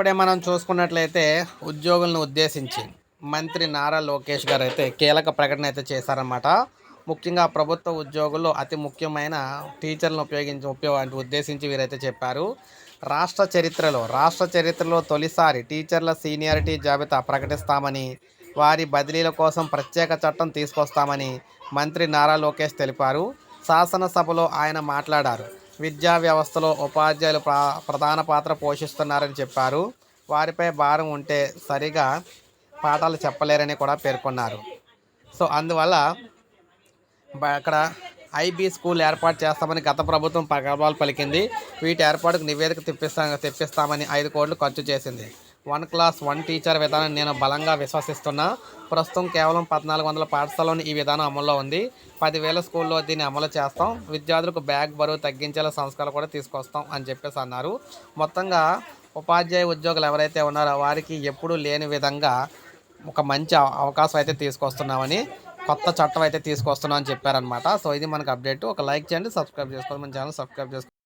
ఇప్పుడే మనం చూసుకున్నట్లయితే ఉద్యోగులను ఉద్దేశించి మంత్రి నారా లోకేష్ గారు అయితే కీలక ప్రకటన అయితే చేశారన్నమాట. ముఖ్యంగా ప్రభుత్వ ఉద్యోగుల్లో అతి ముఖ్యమైన టీచర్లను ఉపయోగించి ఉపయోగ ఉద్దేశించి వీరైతే చెప్పారు. రాష్ట్ర చరిత్రలో రాష్ట్ర చరిత్రలో తొలిసారి టీచర్ల సీనియారిటీ జాబితా ప్రకటిస్తామని వారి బదిలీల కోసం ప్రత్యేక చట్టం తీసుకొస్తామని మంత్రి నారా లోకేష్ తెలిపారు. శాసనసభలో ఆయన మాట్లాడారు. విద్యా వ్యవస్థలో ఉపాధ్యాయులు ప్రా ప్రధాన పాత్ర పోషిస్తున్నారని చెప్పారు. వారిపై భారం ఉంటే సరిగా పాఠాలు చెప్పలేరని కూడా పేర్కొన్నారు. సో అందువల్ల బ- అక్కడ ఐబీ స్కూల్ ఏర్పాటు చేస్తామని గత ప్రభుత్వం ప్రగల్భాలు పలికింది. వీటి ఏర్పాటుకు నివేదిక తెప్పిస్తా తెప్పిస్తామని ఐదు కోట్లు ఖర్చు చేసింది. వన్ క్లాస్ వన్ టీచర్ విధానాన్ని నేను బలంగా విశ్వసిస్తున్నా. ప్రస్తుతం కేవలం పద్నాలుగు వందల పాఠశాలలోని ఈ విధానం అమల్లో ఉంది. పదివేల స్కూల్లో దీన్ని అమలు చేస్తాం. విద్యార్థులకు బ్యాగ్ బరువు తగ్గించేలా సంస్కరణ కూడా తీసుకొస్తాం అని చెప్పేసి అన్నారు. మొత్తంగా ఉపాధ్యాయ ఉద్యోగులు ఎవరైతే ఉన్నారో వారికి ఎప్పుడూ లేని విధంగా ఒక మంచి అవకాశం అయితే తీసుకొస్తున్నామని కొత్త చట్టం అయితే తీసుకొస్తున్నామని చెప్పారనమాట సో ఇది మనకు అప్డేట్. ఒక లైక్ చేయండి సబ్స్క్రైబ్ చేసుకోండి. మన ఛానల్ సబ్స్క్రైబ్ చేసుకోండి.